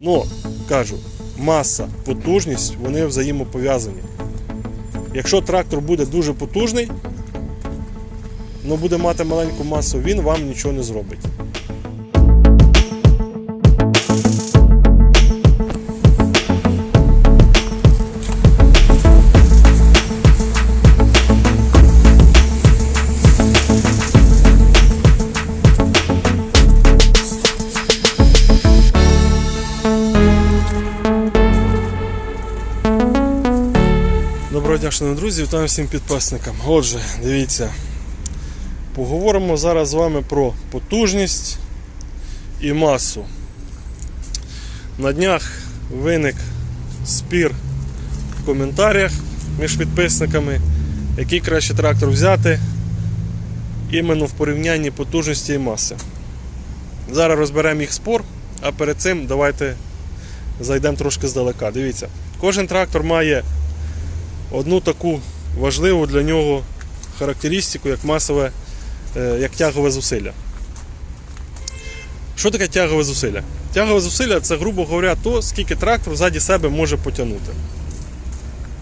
Ну, кажу, маса, потужність, вони взаємопов'язані. Якщо трактор буде дуже потужний, але буде мати маленьку масу, він вам нічого не зробить. Доброго дня, шановні друзі, вітаю всім підписникам. Отже, дивіться, поговоримо зараз з вами про потужність і масу. На днях виник спір в коментарях між підписниками, який краще трактор взяти іменно в порівнянні потужності і маси. Зараз розберемо їх спор, а перед цим давайте зайдемо трошки здалека. Дивіться, кожен трактор має одну таку важливу для нього характеристику, як масове, е, як тягове зусилля. Що таке тягове зусилля? Тягове зусилля це, грубо говоря, то, скільки трактор ззаді себе може потягнути.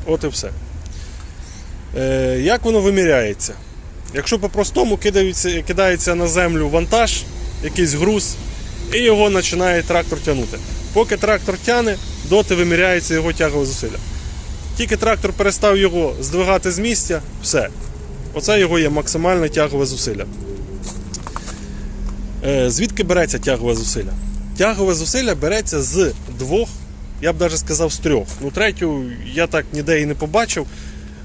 От і все. Е, Як воно виміряється? Якщо по-простому кидається, кидається на землю вантаж, якийсь груз, і його починає трактор тягнути. Поки трактор тягне, доти виміряється його тягове зусилля. Тільки трактор перестав його здвигати з місця, все. Оце його є максимальне тягове зусилля. Е, звідки береться тягове зусилля? Тягове зусилля береться з двох, я б навіть сказав, з трьох. Ну, третю я так ніде і не побачив,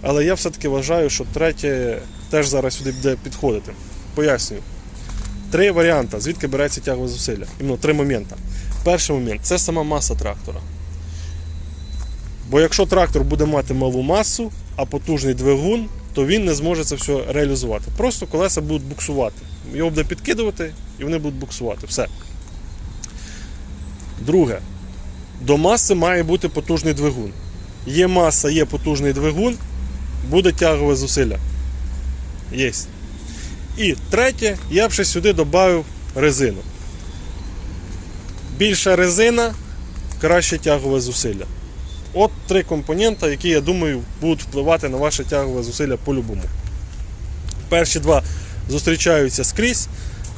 але я все-таки вважаю, що третє теж зараз сюди буде підходити. Пояснюю. Три варіанти, звідки береться тягове зусилля. Іменно три моменти. Перший момент це сама маса трактора. Бо якщо трактор буде мати малу масу, а потужний двигун, то він не зможе це все реалізувати. Просто колеса будуть буксувати. Його буде підкидувати і вони будуть буксувати. Все. Друге. До маси має бути потужний двигун. Є маса, є потужний двигун, буде тягове зусилля. Єсть. І третє, я б ще сюди додав резину. Більша резина, краще тягове зусилля. От три компонента, які, я думаю, будуть впливати на ваше тягове зусилля по-любому. Перші два зустрічаються скрізь,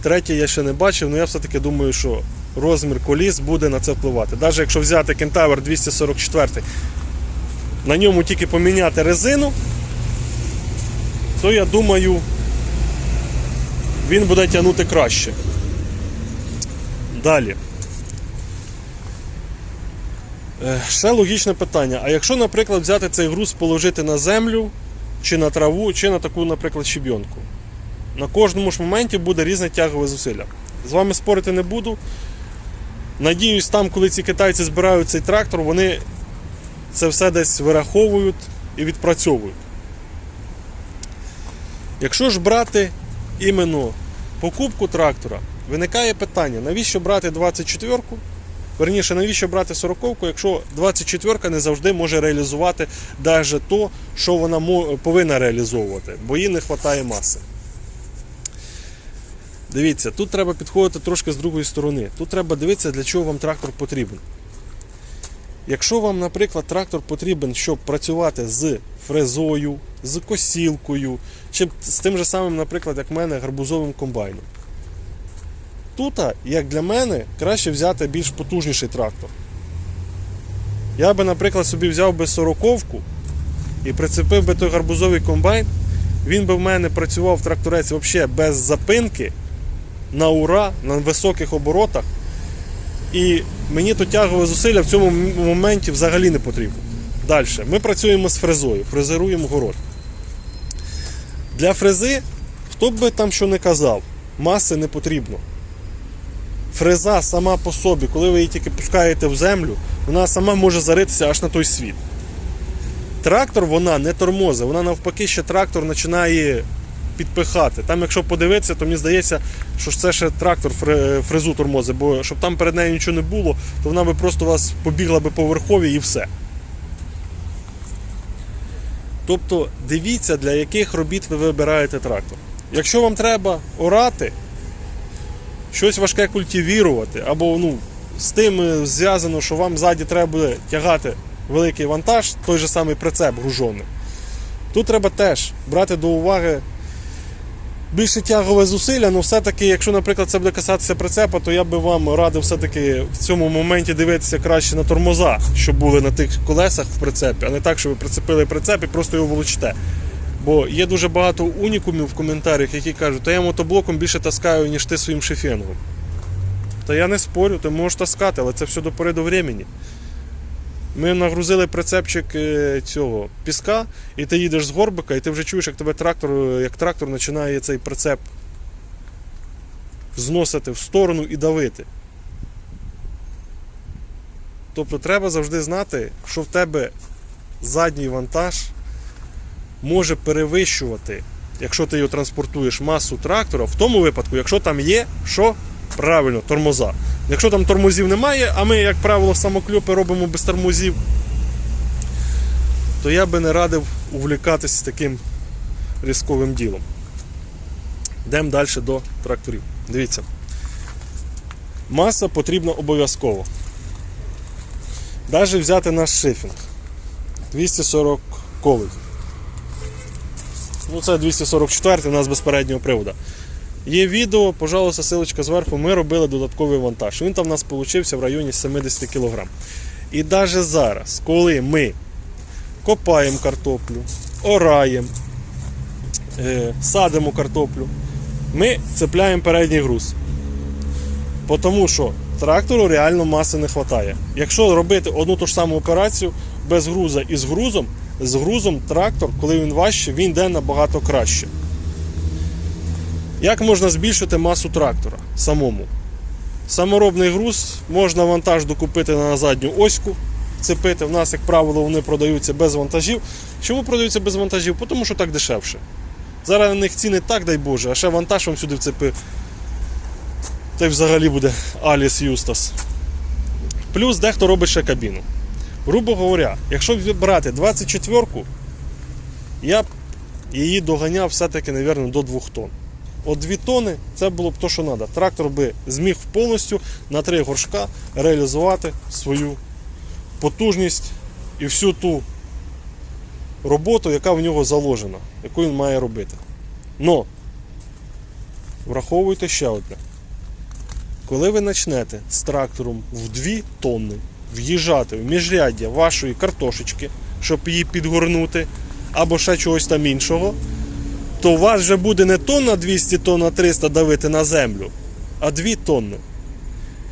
третє я ще не бачив, але я все-таки думаю, що розмір коліс буде на це впливати. Навіть якщо взяти Кентавр 244, на ньому тільки поміняти резину, то я думаю, він буде тягнути краще. Далі. Е, Ще логічне питання. А якщо, наприклад, взяти цей груз, положити на землю, чи на траву, чи на таку, наприклад, щебінку? На кожному ж моменті буде різне тягове зусилля. З вами спорити не буду. Надіюсь, там, коли ці китайці збирають цей трактор, вони це все десь вираховують і відпрацьовують. Якщо ж брати іменно покупку трактора, виникає питання, навіщо брати 24-ку? Верніше, навіщо брати 40-ку, якщо 24-ка не завжди може реалізувати навіть то, що вона повинна реалізовувати, бо їй не вистачає маси. Дивіться, тут треба підходити трошки з другої сторони. Тут треба дивитися, для чого вам трактор потрібен. Якщо вам, наприклад, трактор потрібен, щоб працювати з фрезою, з косілкою, чи з тим же самим, наприклад, як в мене, гарбузовим комбайном. Тут, як для мене, краще взяти більш потужніший трактор. Я би, наприклад, собі взяв би сороковку і прицепив би той гарбузовий комбайн, він би в мене працював тракторець взагалі без запинки, на ура, на високих оборотах. І мені то тягове зусилля в цьому моменті взагалі не потрібно. Далі. Ми працюємо з фрезою, фрезеруємо город. Для фрези, хто б би там що не казав, маси не потрібно. Фреза сама по собі, коли ви її тільки пускаєте в землю, вона сама може заритися аж на той світ. Трактор вона не тормозить, вона навпаки ще трактор починає підпихати. Там, якщо подивитися, то мені здається, що це ще трактор фрезу тормозить, бо щоб там перед нею нічого не було, то вона би просто вас побігла би по верхові і все. Тобто дивіться, для яких робіт ви вибираєте трактор. Якщо вам треба орати, щось важке культивірувати, або ну, з тим е, зв'язано, що вам ззаді треба буде тягати великий вантаж, той же самий прицеп гружений. Тут треба теж брати до уваги більше тягове зусилля, але все-таки, якщо, наприклад, це буде касатися прицепа, то я би вам радив все-таки в цьому моменті дивитися краще на тормоза, що були на тих колесах в прицепі, а не так, що ви прицепили прицеп і просто його волочите. Бо є дуже багато унікумів в коментарях, які кажуть, та я мотоблоком більше таскаю, ніж ти своїм шифінгом. Та я не спорю, ти можеш таскати, але це все до пори до времени. Ми нагрузили прицепчик е, цього піска, і ти їдеш з горбика, і ти вже чуєш, як тебе трактор, як трактор починає цей прицеп зносити в сторону і давити. Тобто треба завжди знати, що в тебе задній вантаж може перевищувати, якщо ти його транспортуєш масу трактора, в тому випадку, якщо там є що правильно, тормоза. Якщо там тормозів немає, а ми, як правило, самокльопи робимо без тормозів, то я би не радив увлікатись таким різковим ділом. Йдемо далі до тракторів. Дивіться. Маса потрібна обов'язково. Навіть взяти наш шифінг 240 колей. Ну, це 244 у нас без переднього приводу. Є відео, пожалуйста, силочка зверху. Ми робили додатковий вантаж. Він там у нас вийшов в районі 70 кг. І навіть зараз, коли ми копаємо картоплю, oraємо, е, садимо картоплю, ми цепляємо передній груз. Тому що трактору реально маси не вистачає. Якщо робити одну ту ж саму операцію без груза і з грузом, з грузом трактор, коли він важче, він йде набагато краще. Як можна збільшити масу трактора самому? Саморобний груз можна вантаж докупити на задню оську, цепити. В нас, як правило, вони продаються без вантажів. Чому продаються без вантажів? Тому що так дешевше. Зараз на них ціни так, дай Боже, а ще вантаж вам сюди вцепив. Та й взагалі буде Аліс Юстас. Плюс дехто робить ще кабіну. Грубо говоря, якщо брати 24-ку, я б її доганяв все-таки, мабуть, до 2 тонн. От 2 тони це було б то, що треба. Трактор би зміг повністю на 3 горшка реалізувати свою потужність і всю ту роботу, яка в нього заложена, яку він має робити. Но враховуйте ще одне. Коли ви почнете з трактором в 2 тонни в'їжджати в міжряддя вашої картошечки, щоб її підгорнути, або ще чогось там іншого, то у вас вже буде не тонна 200 тонна 300 давити на землю, а 2 тонни.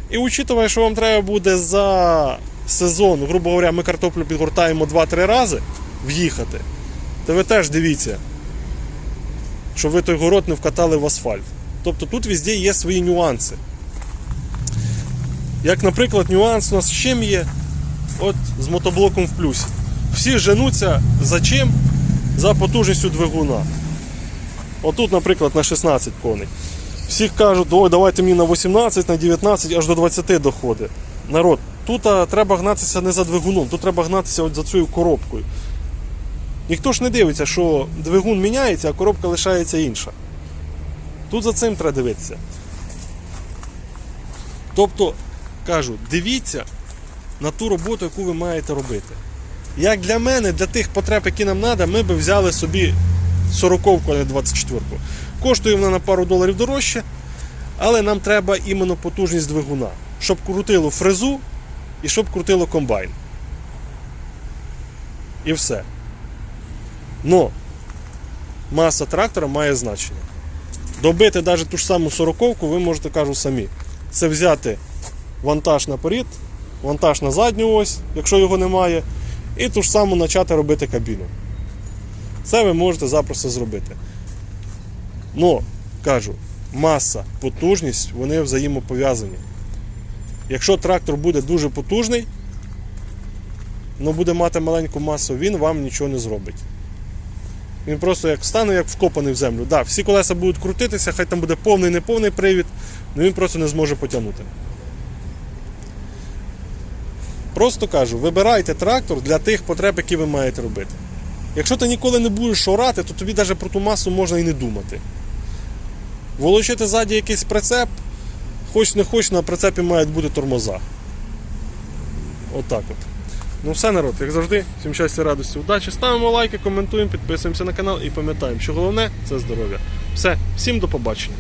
І учитывая, що вам треба буде за сезон, грубо говоря, ми картоплю підгортаємо 2-3 рази в'їхати, то ви теж дивіться, щоб ви той город не вкатали в асфальт. Тобто тут везде є свої нюанси. Як, наприклад, нюанс у нас з чим є? От з мотоблоком в плюсі. Всі женуться за чим? За потужністю двигуна. Отут, наприклад, на 16 коней. Всі кажуть, ой, давайте мені на 18, на 19, аж до 20 доходить. Народ, тут треба гнатися не за двигуном, тут треба гнатися от за цією коробкою. Ніхто ж не дивиться, що двигун міняється, а коробка лишається інша. Тут за цим треба дивитися. Тобто, кажу, дивіться на ту роботу, яку ви маєте робити. Як для мене, для тих потреб, які нам треба, ми би взяли собі 40-ку, а не 24-ку. Коштує вона на пару доларів дорожче, але нам треба іменно потужність двигуна, щоб крутило фрезу і щоб крутило комбайн. І все. Но маса трактора має значення. Добити навіть ту ж саму 40-ку ви можете кажу самі. Це взяти вантаж наперед, вантаж на задню ось, якщо його немає, і ту ж саму почати робити кабіну. Це ви можете запросто зробити. Но, кажу, маса, потужність, вони взаємопов'язані. Якщо трактор буде дуже потужний, але буде мати маленьку масу, він вам нічого не зробить. Він просто як стане, як вкопаний в землю. Да, всі колеса будуть крутитися, хай там буде повний неповний привід, але він просто не зможе потягнути. Просто кажу, вибирайте трактор для тих потреб, які ви маєте робити. Якщо ти ніколи не будеш орати, то тобі навіть про ту масу можна і не думати. Волочити ззаді якийсь прицеп, Хоч не хоч на прицепі мають бути тормоза. Отак от. Ну все, народ, як завжди, всім щастя, радості, удачі. Ставимо лайки, коментуємо, підписуємося на канал і пам'ятаємо, що головне це здоров'я. Все, всім до побачення.